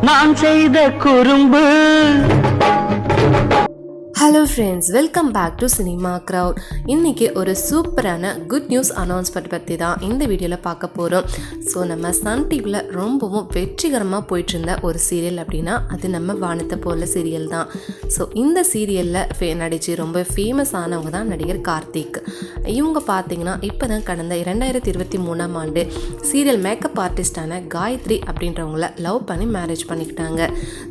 நான் செய்த குறும்பு. Friends welcome back to cinema crowd இன்றைக்கி ஒரு சூப்பரான குட் நியூஸ் அனௌன்ஸ்மெண்ட் பற்றி தான் இந்த வீடியோவில் பார்க்க போகிறோம் ஸோ நம்ம சன் டிவியில் ரொம்பவும் வெற்றிகரமாக போயிட்டு இருந்த ஒரு சீரியல் அப்படின்னா அது நம்ம வானத்தை போல சீரியல் தான். ஸோ இந்த சீரியலில் ஃபே நடித்து ரொம்ப ஃபேமஸ் ஆனவங்க தான் நடிகர் கார்த்திக். இவங்க பார்த்தீங்கன்னா இப்போ தான் கடந்த இரண்டாயிரத்தி இருபத்தி மூணாம் ஆண்டு சீரியல் மேக்கப் ஆர்டிஸ்டான காயத்ரி அப்படின்றவங்கள லவ் பண்ணி மேரேஜ் பண்ணிக்கிட்டாங்க.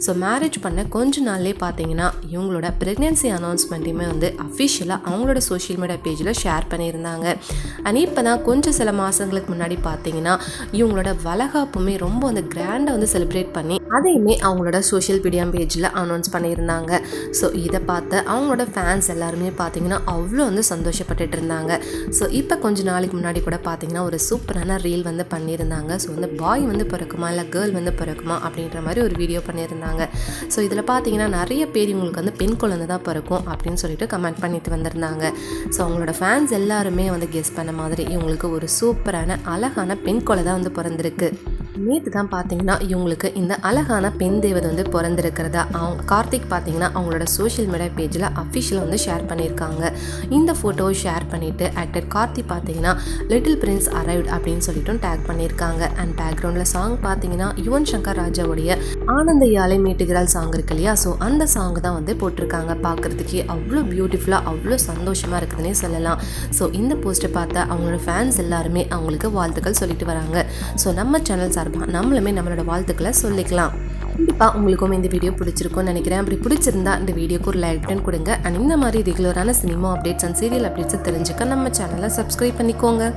ஸோ மேரேஜ் பண்ண கொஞ்ச நாள்லேயே பார்த்தீங்கன்னா இவங்களோட ப்ரெக்னென்சி அனௌன்ஸ்மெண்ட்டையுமே வந்து அஃபிஷியலாக அவங்களோட சோஷியல் மீடியா பேஜில் ஷேர் பண்ணியிருந்தாங்க. அண்ட் இப்போ தான் கொஞ்சம் சில மாதங்களுக்கு முன்னாடி பார்த்தீங்கன்னா இவங்களோட வளகாப்புமே ரொம்ப வந்து கிராண்டாக வந்து செலிப்ரேட் பண்ணி அதையுமே அவங்களோட சோஷியல் மீடியா பேஜில் அனௌன்ஸ் பண்ணியிருந்தாங்க. ஸோ இதை பார்த்து அவங்களோட ஃபேன்ஸ் எல்லாருமே பார்த்தீங்கன்னா அவ்வளோ வந்து சந்தோஷப்பட்டுட்டு இருந்தாங்க. ஸோ இப்போ கொஞ்ச நாளைக்கு முன்னாடி கூட பார்த்தீங்கன்னா ஒரு சூப்பரான ரீல் வந்து பண்ணியிருந்தாங்க. ஸோ வந்து பாய் வந்து பிறக்குமா? இல்லை கேர்ள் வந்து பிறக்குமா? அப்படின்ற மாதிரி ஒரு வீடியோ பண்ணியிருந்தாங்க. ஸோ இதில் பார்த்தீங்கன்னா நிறைய பேர் இவங்களுக்கு வந்து பெண் குழந்தை தான் பிறக்கும் அப்படின்னு சொல்லிட்டு கமெண்ட் பண்ணிட்டு வந்திருந்தாங்க. ஸோ அவங்களோட ஃபேன்ஸ் எல்லாருமே வந்து கெஸ் பண்ண மாதிரி இவங்களுக்கு ஒரு சூப்பரான அழகான பெண் குழந்தை வந்து பிறந்திருக்கு. நேற்று தான் பார்த்தீங்கன்னா இவங்களுக்கு இந்த அழகான பெண் தேவதை வந்து பிறந்திருக்கிறதா? அவங்க கார்த்திக் பார்த்தீங்கன்னா அவங்களோட சோஷியல் மீடியா பேஜில் அஃபிஷியலாக வந்து ஷேர் பண்ணியிருக்காங்க. இந்த ஃபோட்டோவை ஷேர் பண்ணிவிட்டு ஆக்டர் கார்த்திக் பார்த்தீங்கன்னா லிட்டில் பிரின்ஸ் அரைவ்ட் அப்படின்னு சொல்லிட்டும் டேக் பண்ணியிருக்காங்க. அண்ட் பேக்ரவுண்டில் சாங் பார்த்தீங்கன்னா யுவன் சங்கர் ராஜாவுடைய ஆனந்த யாலை மீட்டுகிறாள் சாங் இருக்கு இல்லையா? ஸோ அந்த சாங் தான் வந்து போட்டிருக்காங்க. பார்க்குறதுக்கே அவ்வளோ பியூட்டிஃபுல்லாக அவ்வளோ சந்தோஷமாக இருக்குதுன்னே சொல்லலாம். ஸோ இந்த போஸ்ட்டை பார்த்தா அவங்களோட ஃபேன்ஸ் எல்லாருமே அவங்களுக்கு வாழ்த்துக்கள் சொல்லிட்டு வராங்க. ஸோ நம்ம சேனல் சார்பாக நம்மளுமே நம்மளோட வாழ்த்துக்களை சொல்லிக்கலாம். கண்டிப்பாக உங்களுக்கும் இந்த வீடியோ பிடிச்சிருக்கும்னு நினைக்கிறேன். அப்படி பிடிச்சிருந்தா இந்த வீடியோக்கு ஒரு லைக் பட்டன் கொடுங்க. அண்ட் இந்த மாதிரி ரெகுலரான சினிமா அப்டேட்ஸ் அண்ட் சீரியல் அப்டேட்ஸை தெரிஞ்சுக்க நம்ம சேனலை சப்ஸ்கிரைப் பண்ணிக்கோங்க.